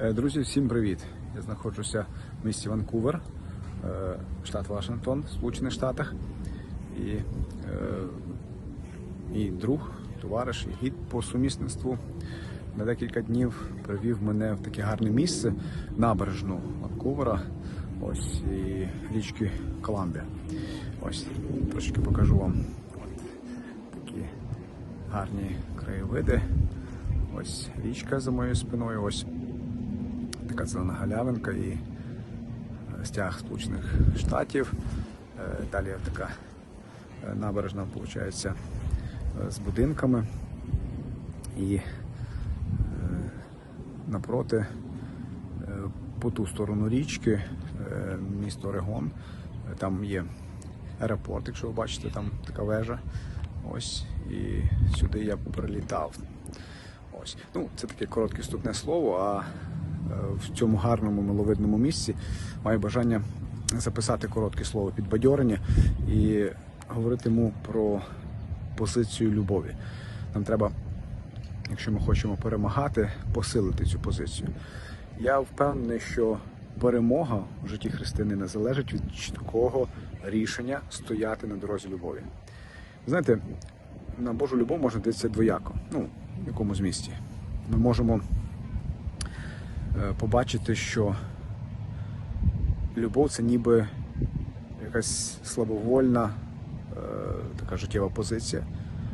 Е, Друзі, всім привіт! Я знаходжуся в місті Ванкувер, е, штат Вашингтон, Сполучених Штатах. І е, мій друг, товариш і гід по сумісництву на декілька днів привів мене в таке гарне місце, набережну Ванкувера, ось і річки Коламбія. Ось трошки покажу вам от такі гарні краєвиди. Ось річка за моєю спиною. Ось така зелена галявинка і е, стяг Сполучених Штатів. Е, Далі така е, набережна, виходить, з будинками. І напроти, по ту сторону річки, місто Орегон, Е, там є аеропорт, якщо ви бачите, там така вежа. Ось, і сюди я прилітав. Ось. Ну, це таке коротке вступне слово, а в цьому гарному миловидному місці маю бажання записати коротке слово підбадьорення і говорити йому про позицію любові. Нам треба, якщо ми хочемо перемагати, посилити цю позицію. Я впевнений, що перемога в житті християнина залежить від чіткого рішення стояти на дорозі любові. Знаєте, на Божу любов можна дивитися двояко, ну, в якомусь місті. Ми можемо побачити, що любов це ніби якась слабовольна е, така життєва позиція.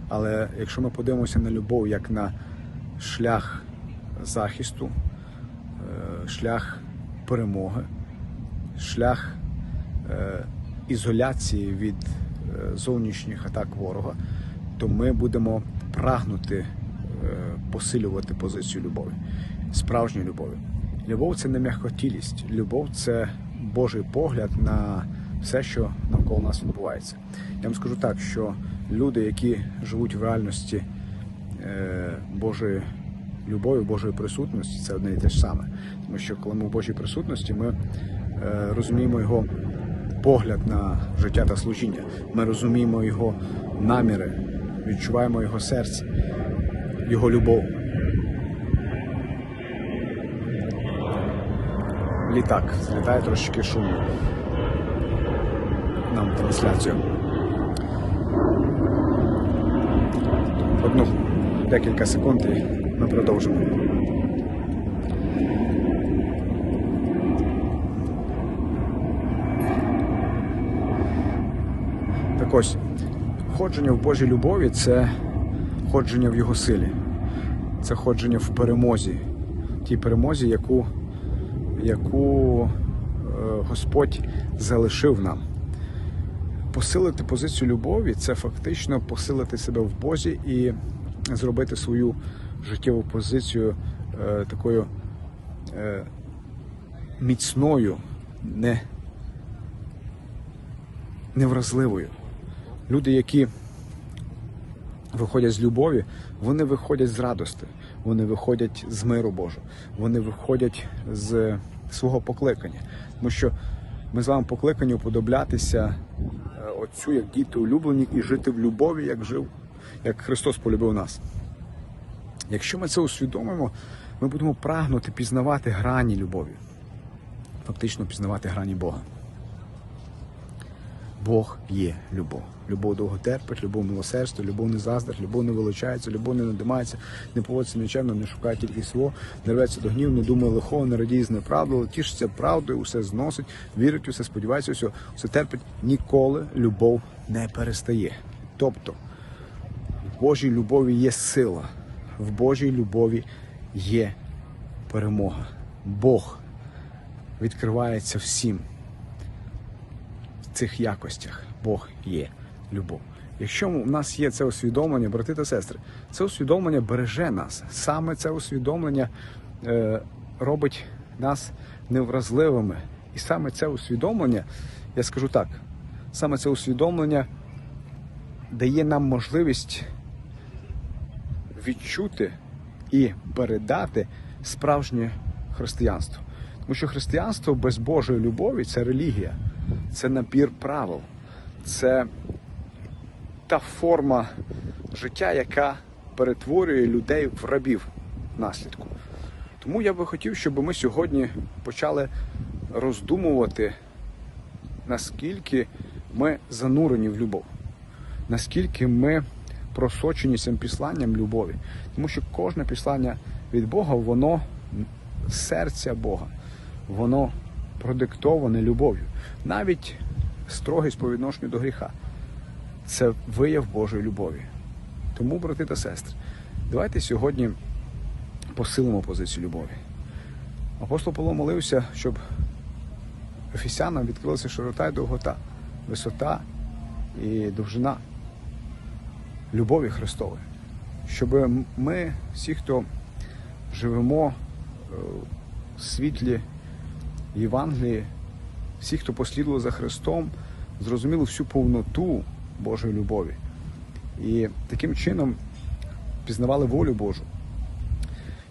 Але якщо ми подивимося на любов як на шлях захисту, е, шлях перемоги, шлях е, ізоляції від е, зовнішніх атак ворога, то ми будемо прагнути е, посилювати позицію любові, справжньої любові. Любов це не м'якотілість, любов це Божий погляд на все, що навколо нас відбувається. Я вам скажу так, що люди, які живуть в реальності е, Божої любові, Божої присутності, це одне і те ж саме. Тому що коли ми в Божій присутності, ми е, розуміємо його погляд на життя та служіння. Ми розуміємо його наміри, відчуваємо його серце, його любов. Літак злітає трошечки шумно. Нам трансляцію. Одну декілька секунд і ми продовжимо. Так ось, ходження в Божій любові це ходження в Його силі, це ходження в перемозі, тій перемозі, яку, яку е, Господь залишив нам. Посилити позицію любові це фактично посилити себе в Бозі і зробити свою життєву позицію е, такою е, міцною, не, невразливою. Люди, які виходять з любові, вони виходять з радости, вони виходять з миру Божого, вони виходять з свого покликання. Тому що ми з вами покликані уподоблятися е, Отцю, як діти улюблені, і жити в любові, як жив, як Христос полюбив нас. Якщо ми це усвідомимо, ми будемо прагнути пізнавати грані любові, фактично пізнавати грані Бога. Бог є любов. Любов довго терпить, любов милосердство, любов не заздрить, любов не вилучається, любов не надимається, не поводиться нічемно, не шукає тільки свого, не рветься до гнів, не думає лихого, не радіє з неправди, але тішиться правдою, усе зносить, вірить, усе сподівається, усе, усе терпить. Ніколи любов не перестає. Тобто в Божій любові є сила, в Божій любові є перемога. Бог відкривається всім цих якостях. Бог є любов. Якщо в нас є це усвідомлення, брати та сестри, це усвідомлення береже нас. Саме це усвідомлення е, робить нас невразливими. І саме це усвідомлення, я скажу так, саме це усвідомлення дає нам можливість відчути і передати справжнє християнство. Тому що християнство без Божої любові це релігія, це набір правил, це та форма життя, яка перетворює людей в рабів наслідку. Тому я би хотів, щоб ми сьогодні почали роздумувати, наскільки ми занурені в любов, наскільки ми просочені цим післанням любові. Тому що кожне післання від Бога, воно серця Бога, воно продиктоване любов'ю. Навіть строгість по відношенню до гріха це вияв Божої любові. Тому, брати та сестри, давайте сьогодні посилимо позицію любові. Апостол Павло молився, щоб ефесянам відкрилася широта і довгота, висота і довжина любові Христової. Щоб ми, всі, хто живемо е, в світлі Євангелії, всі, хто послідував за Христом, зрозуміли всю повноту Божої любові. І таким чином пізнавали волю Божу.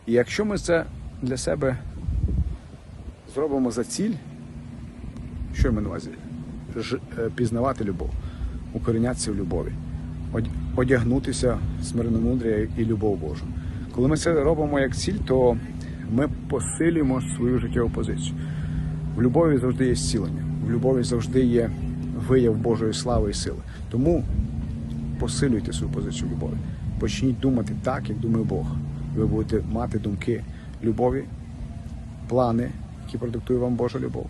І якщо ми це для себе зробимо за ціль, що я маю на увазі? Ж- е, Пізнавати любов, укорінятися в любові, одягнутися в і любов Божу. Коли ми це робимо як ціль, то ми посилюємо свою життєву позицію. В любові завжди є зцілення, в любові завжди є вияв Божої слави і сили. Тому посилюйте свою позицію любові. Почніть думати так, як думає Бог. Ви будете мати думки любові, плани, які продиктує вам Божа любов,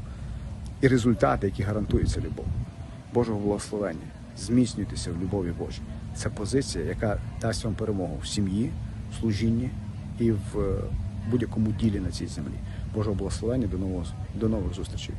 і результати, які гарантується любов. Божого благословення. Зміцнюйтеся в любові Божій. Це позиція, яка дасть вам перемогу в сім'ї, в служінні і в е, будь-якому ділі на цій землі. Божого благословення до нового до нових зустрічей.